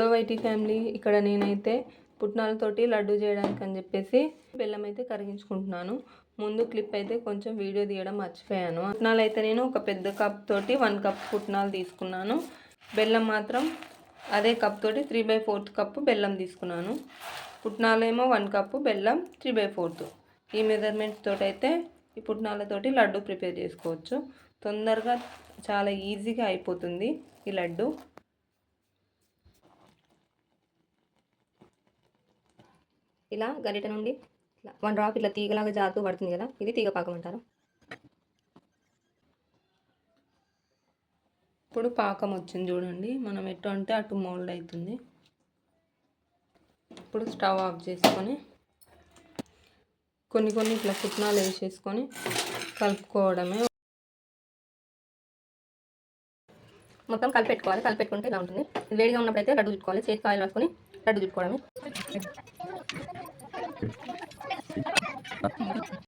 Hello YT family ఇక్కడ నేనైతే పుట్నాలతోటి లడ్డు చేయడానికి అని చెప్పేసి బెల్లం అయితే కరిగించుకుంటున్నాను. ముందు క్లిప్ అయితే కొంచెం వీడియో తీయడం మర్చిపోయాను. పుట్నాలు అయితే నేను ఒక పెద్ద కప్ తోటి వన్ కప్ పుట్నాలు తీసుకున్నాను. బెల్లం మాత్రం అదే కప్ తోటి త్రీ బై ఫోర్త్ కప్పు బెల్లం తీసుకున్నాను. పుట్నాలేమో వన్ కప్పు బెల్లం త్రీ బై ఫోర్త్. ఈ మెజర్మెంట్స్ తోటి అయితే ఈ పుట్నాలతోటి లడ్డు ప్రిపేర్ చేసుకోవచ్చు. తొందరగా చాలా ఈజీగా అయిపోతుంది ఈ లడ్డు. ఇలా గరిట నుండి వన్ డ్రాప్ ఇట్లా తీగలాగా జారుతూ పడుతుంది కదా ఇది తీగ పాకం అంటారు. ఇప్పుడు పాకం వచ్చింది చూడండి మనం ఎటు అంటే అటు మోల్డ్ అవుతుంది ఇప్పుడు స్టవ్ ఆఫ్ చేసుకొని కొన్ని కొన్ని ఇట్లా పుట్నాలు వేసేసుకొని కలుపుకోవడమే. మొత్తం కలిపెట్టుకోవాలి కలిపెట్టుకుంటే ఇలా ఉంటుంది. వేడిగా ఉన్నప్పుడు అయితే లడ్డు చుట్టుకోవాలి చేతికి ఆయిల్ రాసుకొని లడ్డు చుట్టుకోవడమే. Okay.